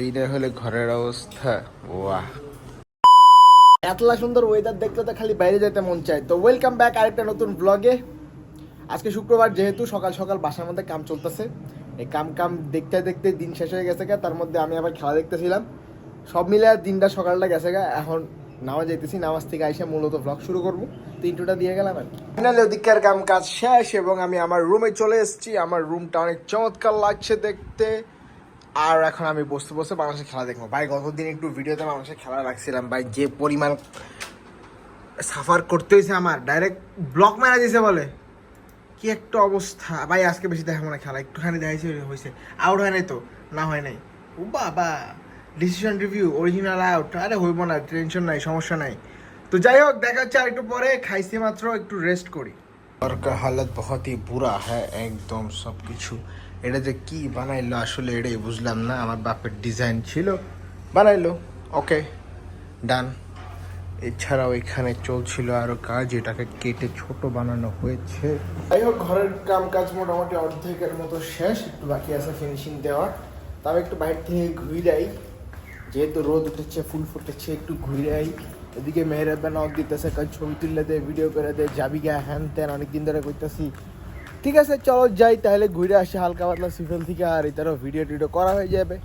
এইটা হলে ঘরের অবস্থা ওয়াহ। এতলা সুন্দর ওয়েদার দেখলে তো খালি বাইরে যেতে মন চায়। তো ওয়েলকাম ব্যাক আরেকটা নতুন ব্লগে আজকে শুক্রবার যেহেতু সকাল সকাল বাসার মধ্যে কাম চলতেছে। এই কাম কাম দেখতে দেখতে দিন শেষ হয়ে গেছে গা তার মধ্যে আমি আবার খেলা দেখতেছিলাম। সব মিলে আর দিনটা সকালটা গেছে গা এখন নামাজ যাইতেছি নামাজ থেকে আইসা মূলত ব্লগ শুরু করব। তো ইন্টুটা দিয়ে গেলাম আর ফাইনালি ওদিককার কাম কাজ শেষ এবং আমি আমার রুমে চলে এসেছি। আমার রুমটা অনেক চমৎকার লাগছে দেখতে। আর এখন আমি বসতে বসে বাংলাদেশের খেলা দেখবো ভাই গতদিন একটু ভিডিওতে বাংলাদেশের খেলা রাখছিলাম ভাই যে পরিমাণ সাফার করতে হয়েছে আমার ডাইরেক্ট ব্লক মারা দিয়েছে বলে কি একটা অবস্থা ভাই আজকে বেশি দেখা মনে হয় খেলা একটুখানি দেখাইছে হয়েছে আউট হয় নাই তো না হয় নাই ও বাবা ডিসিশন রিভিউ অরিজিনাল আউট আরে হইব না টেনশন নাই সমস্যা নাই তো যাই হোক দেখা হচ্ছে আর একটু পরে খাইছি মাত্র একটু রেস্ট করি और का हालत बहुत ही बुरा है একদম সব কিছু এটা যে কি বানাইলো আসলে এটাই বুঝলাম না। আমার বাপের ডিজাইন ছিল। বানাইলো। ওকে ডান এছাড়াও এখানে চলছিল আরও কাজ। এটাকে কেটে ছোট বানানো হয়েছে। যাই হোক, ঘরের কাম কাজ মোটামুটি অর্ধেকের মতো শেষ। একটু বাকি আছে ফিনিশিং দেওয়ার। তবে একটু বাইরে থেকে ঘুরে ঘুরাই। যেহেতু রোদ উঠেছে, ফুল ফুটেছে, একটু ঘুরে ঘুরাই। এদিকে মেহরাব নক দিতেছে কাজ ছবি তুললে দে ভিডিও করে দে, যাবি গা, হ্যান ত্যান, অনেকদিন ধরে করতেছি। ঠিক আছে, চলো যাই, তাহলে ঘুরে আসি হালকা পাতলা সিফেল থেকে, আর এটারও ভিডিও টিডিও করা হয়ে যাবে।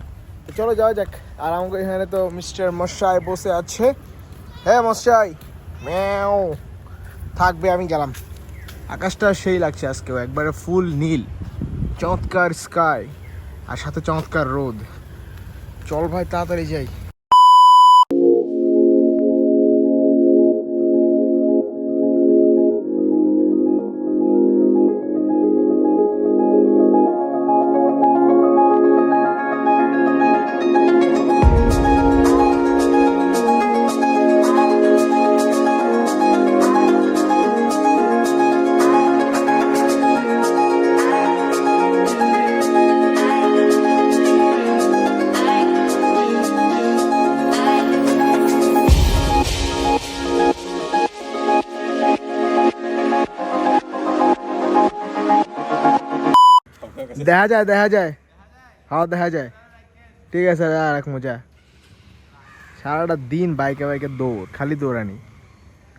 তো চলো যাওয়া যাক, আর আমাকে এখানে তো মিস্টার মশাই বসে আছে। হ্যাঁ মশাই। ম্যাও। থাকবে, আমি গেলাম। আকাশটা সেই লাগছে আজকেও, একবারে ফুল নীল, চমৎকার স্কাই আর সাথে চমৎকার রোদ। চল ভাই, তাড়াতাড়ি যাই। দেখা যায় দেখা যায়। হ্যাঁ দেখা যায়। ঠিক আছে আর এক মজা সারাটা দিন বাইকে বাইকে দৌড়, খালি দৌড়ানি।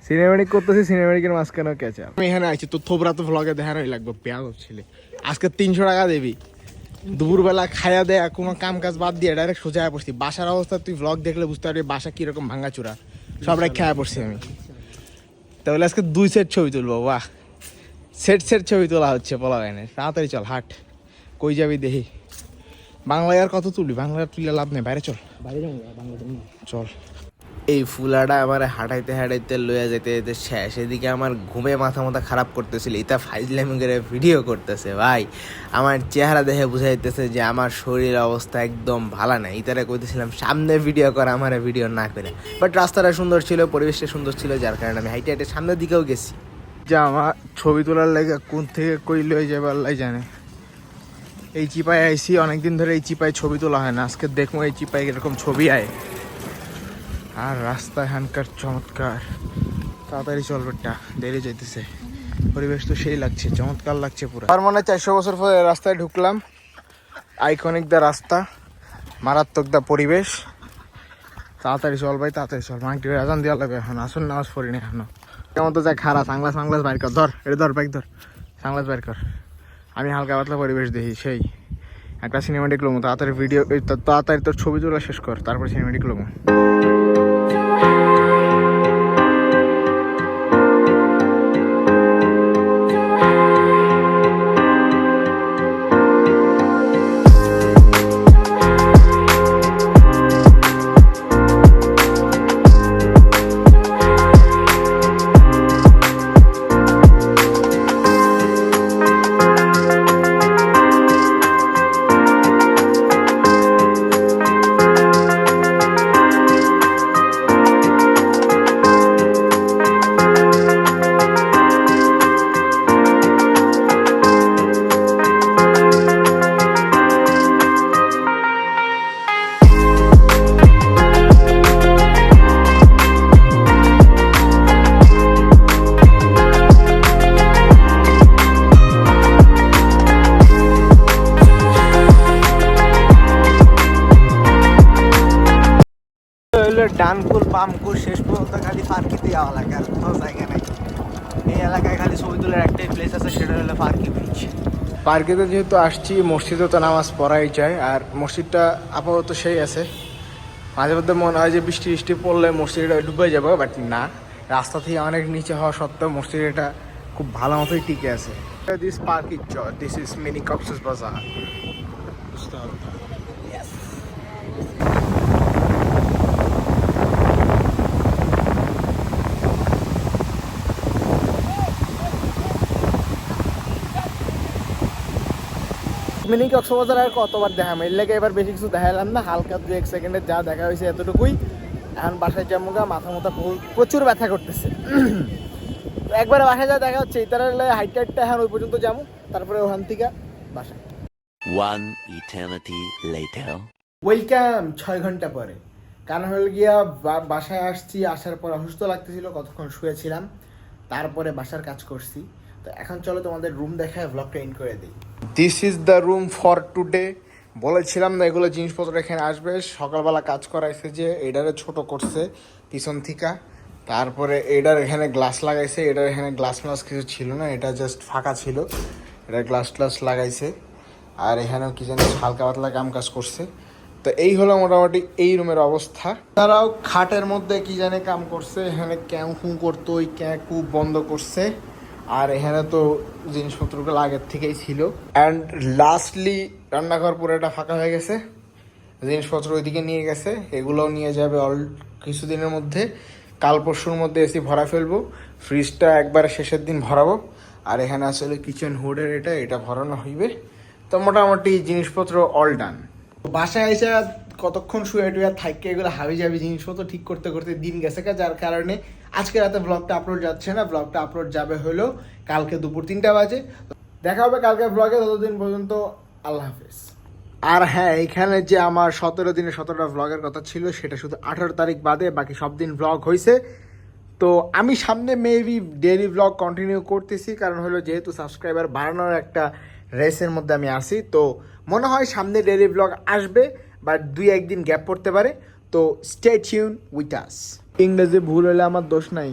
সিনেমেটিক করতেছি সিনেমেটিকের মাঝখানেও ক্যাচ আমি এখানে আছি তো থোবরা তো ভ্লগে দেখানোই লাগবে পেঁয়াজ ছেলে। আজকে তিনশো টাকা দেবি। দুপুরবেলা খায়া দেয়া কোনো কাম কাজ বাদ দিয়ে ডাইরেক্ট সোজা পড়ছি। বাসার অবস্থা, তুই ভ্লগ দেখলে বুঝতে পারবি, বাসা কীরকম ভাঙাচুরা। সব রাখ খেয়া পড়ছি আমি। তাহলে আজকে দুই সেট ছবি তুলবো, বাহ। সেট সেট ছবি তোলা হচ্ছে পোলা গাইনের তাড়াতাড়ি চল, হাট। কই যাবি দেখি? বাংলায় আর কত তুলবি? বাংলায় তুলে লাভ নেই। বাইরে চল। বাইরে চল। এই ফুলাটা আমার হাঁটাইতে হাঁটাইতে লইয়া যেতে যেতে শেষ। এদিকে আমার ঘুমে মাথা মাথা খারাপ করতেছিল। এটা ফাইজলামি করে ভিডিও করতেছে ভাই। আমার চেহারা দেখে বুঝাইতেছে যে আমার শরীর অবস্থা একদম ভালো না ইতারে কইতেছিলাম সামনে ভিডিও কর আমার ভিডিও না করে। বাট রাস্তাটা সুন্দর ছিল পরিবেশটা সুন্দর ছিল যার কারণে আমি হাইটে হাইটে সামনের দিকেও গেছি। যা আমার ছবি তোলার লাগে কোন থেকে কই লয়ে যাবে আল্লাহ জানে। এই চিপায় আইসি, অনেকদিন ধরে এই চিপায় ছবি তোলা হয় না। আজকে দেখব এই চিপায় এরকম ছবি আয়। আর রাস্তা এখানকার চমৎকার। তাড়াতাড়ি চলবেটা দেরি যাইতেছে। পরিবেশ তো সেই লাগছে, চমৎকার লাগছে পুরো। আর মনে চারশো বছর পরে রাস্তায় ঢুকলাম। আইকনিক দা রাস্তা, মারাত্মক দা পরিবেশ। তাড়াতাড়ি চল ভাই, তাড়াতাড়ি চল। মাইক আজান দেওয়া লাগবে এখন আসুন নামাজ পড়িনি এখনও। কেমন তো যাই খারাপ সাংলাস সাংলাস বাইর কর, ধর, এটা ধর বাইক ধর। সাংলাস বাইর কর। আমি হালকা পাতলা পরিবেশ দেখি, সেই। একটা সিনেমাটিক লোমো তাড়াতাড়ি ভিডিও তাড়াতাড়ি তোর ছবি তোলা শেষ কর, তারপর সিনেমাটিক লোমো ডানকুল পামকুল শেষ পর্যন্ত খালি ফার্কিতে যাওয়া লাগে আর কোথাও জায়গা নেই। এই এলাকায় খালি শহীদুলের একটাই প্লেস আছে সেটা হলো ফার্কি বিচ পার্কেতে যেহেতু আসছি মসজিদে তো নামাজ পড়াই যায় আর মসজিদটা আপাতত সেই আছে। মাঝে মধ্যে মনে হয় যে বৃষ্টি বৃষ্টি পড়লে মসজিদটা ডুবে যাবে বাট না। রাস্তা থেকে অনেক নিচে হওয়া সত্ত্বেও মসজিদটা খুব ভালো মতোই টিকে আছে। This park is this is mini Cox's Bazar বুঝতে হবে মিনি কক্সবাজার আর কতবার দেখা এর লেগে এবার বেশি কিছু দেখালাম না। হালকা দু এক সেকেন্ডে যা দেখা হয়েছে এতটুকুই। এখন বাসায় যাব মাথা মাথা প্রচুর ব্যথা করতেছে। একবারে বাসায় যা দেখা হচ্ছে ইতারা হাইট টাইটটা এখন ওই পর্যন্ত যাব। তারপরে ওখান থেকে বাসায়। One eternity later. ওয়েলকাম ছয় ঘণ্টা পরে। কারণ হল গিয়া বাসায় আসছি আসার পর অসুস্থ লাগতেছিল কতক্ষণ শুয়েছিলাম তারপরে বাসার কাজ করছি। তো এখন চলো তোমাদের রুম দেখায় ব্লগটা এন্ড করে দিই। This is the room for today বলেছিলাম না এগুলো জিনিসপত্র এখানে আসবে। সকালবেলা কাজ করাইছে যে এটারে ছোট করছে পিছন থিকা। তারপরে এটার এখানে গ্লাস লাগাইছে। এটার এখানে গ্লাস গ্লাস কিছু ছিল না, এটা জাস্ট ফাঁকা ছিল। এটা গ্লাস ট্লাস লাগাইছে। আর এখানেও কি জানি হালকা পাতলা কাম কাজ করছে। তো এই হলো মোটামুটি এই রুমের অবস্থা। তারাও খাটের মধ্যে কি জানে কাম করছে। এখানে ক্যাঁ ফু করতো, ওই ক্যাঁ কু বন্ধ করছে। আর এখানে তো জিনিসপত্রগুলো আগের থেকেই ছিল। অ্যান্ড লাস্টলি রান্নাঘর পুরোটা ফাঁকা হয়ে গেছে। জিনিসপত্র ওইদিকে নিয়ে গেছে। এগুলোও নিয়ে যাবে অল কিছুদিনের মধ্যে। কাল পরশুর মধ্যে এসি ভরা ফেলব। ফ্রিজটা একবারে শেষের দিন ভরাবো। আর এখানে আসলে কিচেন হুডের এটা এটা ভরানো হইবে। তো মোটামুটি জিনিসপত্র অল ডান বাসায় এসে কতক্ষণ শুয়ে টুয়ে থাককে এগুলো হাবি যাবি জিনিসপত্র ঠিক করতে করতে দিন গেছে যার কারণে আজকে রাতে ব্লগটা আপলোড যাচ্ছে না ব্লগটা আপলোড যাবে হলো কালকে দুপুর তিনটা বাজে। দেখা হবে কালকে ব্লগে ততদিন পর্যন্ত আল্লাহ হাফেজ। আর হ্যাঁ এইখানে যে আমার সতেরো দিনে সতেরোটা ব্লগের কথা ছিল, সেটা শুধু আঠারো তারিখ বাদে, বাকি সব দিন ব্লগ হয়েছে তো আমি সামনে মেবি ডেইলি ব্লগ কন্টিনিউ করতেছি, কারণ হলো যেহেতু সাবস্ক্রাইবার বাড়ানোর একটা রেসের মধ্যে আমি আসি তো মনে হয় সামনে ডেইলি ব্লগ আসবে বাট দুই একদিন গ্যাপ পড়তে পারে। তো স্টে টিউন উইথ আস ইংরেজি ভুল হলে আমার দোষ নাই।